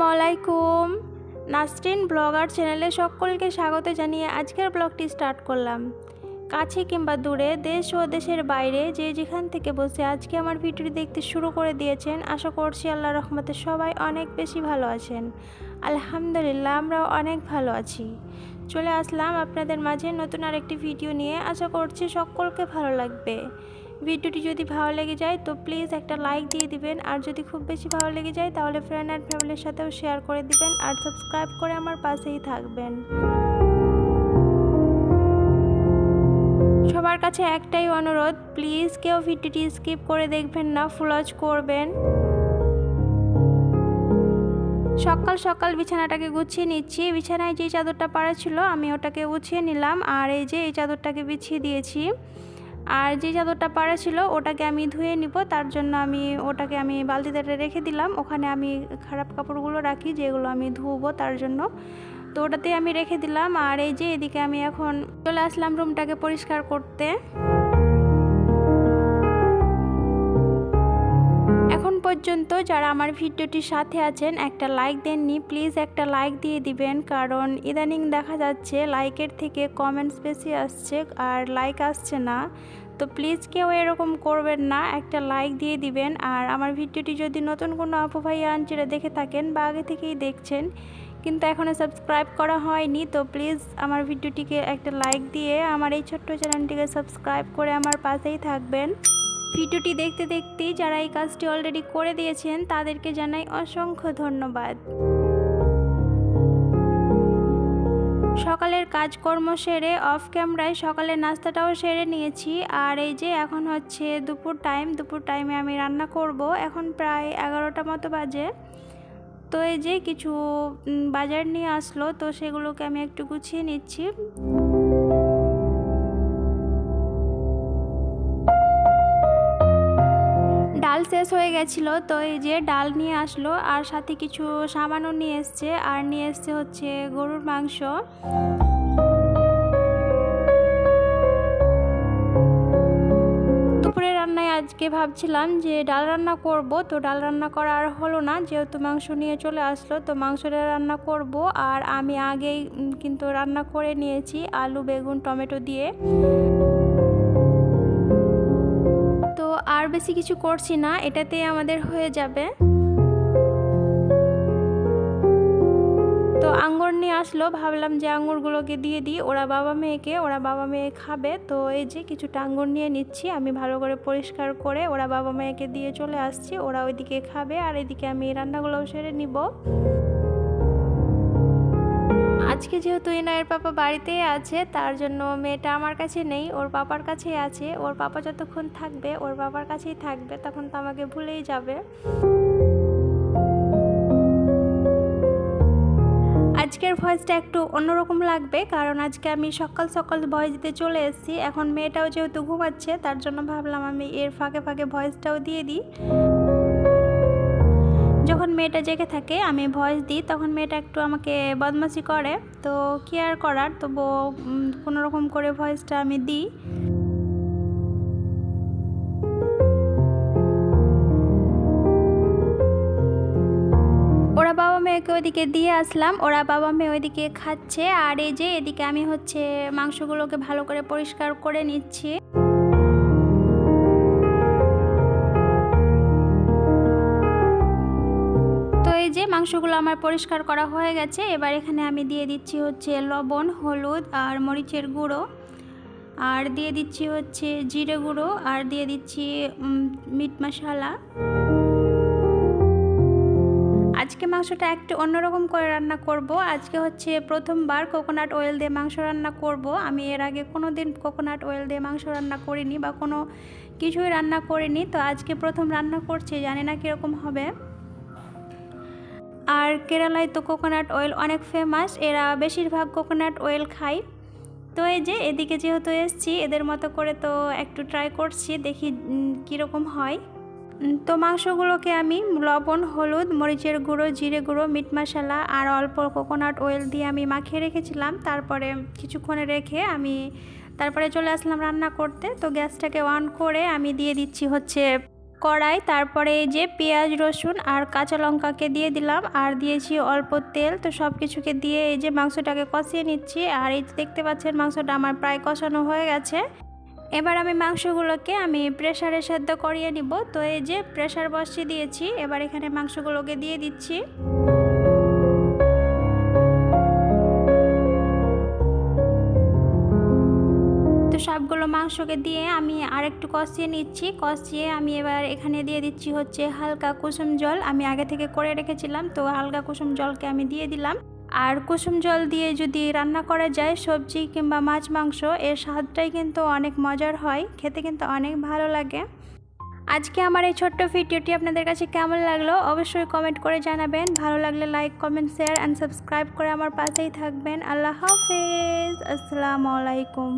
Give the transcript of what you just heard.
আসসালামু আলাইকুম। নাসরিন ব্লগার চ্যানেলে সকলকে স্বাগত জানিয়ে আজকের ব্লগটি স্টার্ট করলাম। কাছে কিংবা দূরে, দেশ ও দেশের বাইরে যে যেখান থেকে বসে আজকে আমার ভিডিওটি দেখতে শুরু করে দিয়েছেন, আশা করছি আল্লাহ রহমতে সবাই অনেক বেশি ভালো আছেন। আলহামদুলিল্লাহ, আমরাও অনেক ভালো আছি। চলে আসলাম আপনাদের মাঝে নতুন আরেকটি ভিডিও নিয়ে। আশা করছি সকলকে ভালো লাগবে। ভিডিওটি যদি ভালো লেগে যায়, তো প্লিজ একটা লাইক দিয়ে দিবেন। আর যদি খুব বেশি ভালো লেগে যায়, তাহলে ফ্রেন্ড অ্যান্ড ফ্যামিলির সাথেও শেয়ার করে দিবেন আর সাবস্ক্রাইব করে আমার পাশেই থাকবেন। সবার কাছে একটাই অনুরোধ প্লিজ কেউ ভিডিওটি স্কিপ করে দেখবেন না ফুলজ করবেন। সকাল সকাল বিছানাটাকে গুছিয়ে নিচ্ছি। বিছানায় যে চাদরটা পাড়া ছিল, আমি ওটাকে গুছিয়ে নিলাম। আর এই যে এই চাদরটাকে বিছিয়ে দিয়েছি। আর যে চাদরটা পাড়া ছিল, ওটাকে আমি ধুয়ে নিব। তার জন্য আমি ওটাকে আমি বালতিতে রেখে দিলাম। ওখানে আমি খারাপ কাপড়গুলো রাখি, যেগুলো আমি ধুবো তার জন্য। তো ওটাতে আমি রেখে দিলাম। আর এই যে এদিকে আমি এখন চলে আসলাম রুমটাকে পরিষ্কার করতে। পর্যন্ত যারা আমার ভিডিওটির সাথে আছেন, একটা লাইক দেননি প্লিজ একটা লাইক দিয়ে দিবেন, কারণ ইদানিং দেখা যাচ্ছে লাইকের থেকে কমেন্টস বেশি আসছে আর লাইক আসছে না। তো প্লিজ কেউ এরকম করবেন না, একটা লাইক দিয়ে দিবেন। আর আমার ভিডিওটি যদি নতুন কোনো আপু ভাই আনচিরা দেখে থাকেন বা আগে থেকেই দেখছেন, কিন্তু এখনও সাবস্ক্রাইব করা হয়নি, তো প্লিজ আমার ভিডিওটিকে একটা লাইক দিয়ে আমার এই ছোট্ট চ্যানেলটিকে সাবস্ক্রাইব করে আমার পাশেই থাকবেন। ভিডিওটি দেখতে দেখতেই যারা এই কাজটি অলরেডি করে দিয়েছেন, তাদেরকে জানাই অসংখ্য ধন্যবাদ। সকালের কাজকর্ম সেরে অফ ক্যামেরায় সকালের নাস্তাটাও সেরে নিয়েছি। আর এই যে এখন হচ্ছে দুপুর টাইম দুপুর টাইমে আমি রান্না করব। এখন প্রায় এগারোটা মতো বাজে। তো এই যে কিছু বাজার নিয়ে আসলো, তো সেগুলোকে আমি একটু গুছিয়ে নিচ্ছি। শেষ হয়ে গেছিল, তো এই যে ডাল নিয়ে আসলো, আর সাথে কিছু সামানও নিয়ে এসছে, আর নিয়ে এসছে হচ্ছে গরুর মাংস। রান্নায় আজকে ভাবছিলাম যে ডাল রান্না করব, তো ডাল রান্না করা আর হলো না, যেহেতু মাংস নিয়ে চলে আসলো, তো মাংসটা রান্না করব, আর আমি আগেই কিন্তু রান্না করে নিয়েছি আলু, বেগুন, টমেটো দিয়ে। আর বেশি কিছু করছি না, এটাতে আমাদের হয়ে যাবে। তো আঙ্গুর নিয়ে আসলো, ভাবলাম যে আঙ্গুরগুলোকে দিয়ে দিই। ওরা বাবা মেয়েকে, ওরা বাবা মেয়ে খাবে। তো এই যে কিছুটা আঙ্গুর নিয়ে নিচ্ছি, আমি ভালো করে পরিষ্কার করে ওরা বাবা মেয়েকে দিয়ে চলে আসছি, ওরা ওইদিকে খাবে। আর এদিকে আমি রান্নাগুলোও সেরে নিব। আজকে যেহেতু ইনায়ের পাপা বাড়িতেই আছে, তার জন্য মেয়েটা আমার কাছে নেই, ওর পাপার কাছেই আছে। ওর পাপা যতক্ষণ থাকবে, ওর বাবার কাছেই থাকবে, তখন তো আমাকে ভুলেই যাবে। আজকের ভয়েসটা একটু অন্যরকম লাগবে, কারণ আজকে আমি সকাল সকাল ভয়েস দিতে চলে এসেছি। এখন মেয়েটাও যেহেতু ঘুমাচ্ছে, তার জন্য ভাবলাম আমি এর ফাঁকে ফাঁকে ভয়েসটাও দিয়ে দিই। যখন মেয়েটা জেগে থাকে, আমি ভয়েস দিই, তখন মেয়েটা একটু আমাকে বদমাসি করে। তো কি আর করার? তবুও কোনো রকম করে ভয়েসটা আমি দিই। ওরা বাবা মেয়েকে ওইদিকে দিয়ে আসলাম। ওরা বাবা মেয়ে ওইদিকে খাচ্ছে। আর এই যে, এদিকে আমি হচ্ছে মাংসগুলোকে ভালো করে পরিষ্কার করে নিচ্ছি। যে মাংসগুলো আমার পরিষ্কার করা হয়ে গেছে, এবার এখানে আমি দিয়ে দিচ্ছি হচ্ছে লবণ, হলুদ আর মরিচের গুঁড়ো। আর দিয়ে দিচ্ছি হচ্ছে জিরে গুঁড়ো আর দিয়ে দিচ্ছি মিট মশলা। আজকে মাংসটা একটু অন্যরকম করে রান্না করব। আজকে হচ্ছে প্রথমবার কোকোনাট অয়েল দিয়ে মাংস রান্না করব। আমি এর আগে কোনো দিন কোকোনাট অয়েল দিয়ে মাংস রান্না করিনি বা কোনো কিছুই রান্না করিনি। তো আজকে প্রথম রান্না করছি, জানি না কীরকম হবে। আর কেরালায় তো কোকোনাট অয়েল অনেক ফেমাস এরা বেশিরভাগ কোকোনাট অয়েল খায়। তো এই যে, এদিকে যেহেতু এসছি, এদের মতো করে তো একটু ট্রাই করছি, দেখি কীরকম হয়। তো মাংসগুলোকে আমি লবণ, হলুদ, মরিচের গুঁড়ো, জিরে গুঁড়ো, মিট মশলা আর অল্প কোকোনাট অয়েল দিয়ে আমি মাখিয়ে রেখেছিলাম। তারপরে কিছুক্ষণে রেখে আমি, তারপরে চলে আসলাম রান্না করতে। তো গ্যাসটাকে অন করে আমি দিয়ে দিচ্ছি হচ্ছে কড়াই, তারপরে এই যে পেঁয়াজ, রসুন আর কাঁচা লঙ্কাকে দিয়ে দিলাম। আর দিয়েছি অল্প তেল। তো সব কিছুকে দিয়ে এই যে মাংসটাকে কষিয়ে নিচ্ছি। আর এই দেখতে পাচ্ছেন, মাংসটা আমার প্রায় কষানো হয়ে গেছে। এবার আমি মাংসগুলোকে আমি প্রেশারে সেদ্ধ করিয়ে নিব। তো এই যে প্রেশার বসিয়ে দিয়েছি। এবার এখানে মাংসগুলোকে দিয়ে দিচ্ছি। সবগুলো মাংসকে দিয়ে আমি আর একটু কষিয়ে নিচ্ছি। কষিয়ে আমি এবার এখানে দিয়ে দিচ্ছি হচ্ছে হালকা কুসুম জল। আমি আগে থেকে করে রেখেছিলাম, তো হালকা কুসুম জলকে আমি দিয়ে দিলাম। আর কুসুম জল দিয়ে যদি রান্না করা যায়, সবজি কিংবা মাছ মাংস, এর স্বাদটাই কিন্তু অনেক মজার হয়। খেতে কিন্তু অনেক ভালো লাগে। আজকে আমার এই ছোট্ট ভিডিওটি আপনাদের কাছে কেমন লাগল, অবশ্যই কমেন্ট করে জানাবেন। ভালো লাগলে like, comment, share and subscribe করে আমার পাশেই থাকবেন। আল্লাহ হাফেজ। আসসালামু আলাইকুম।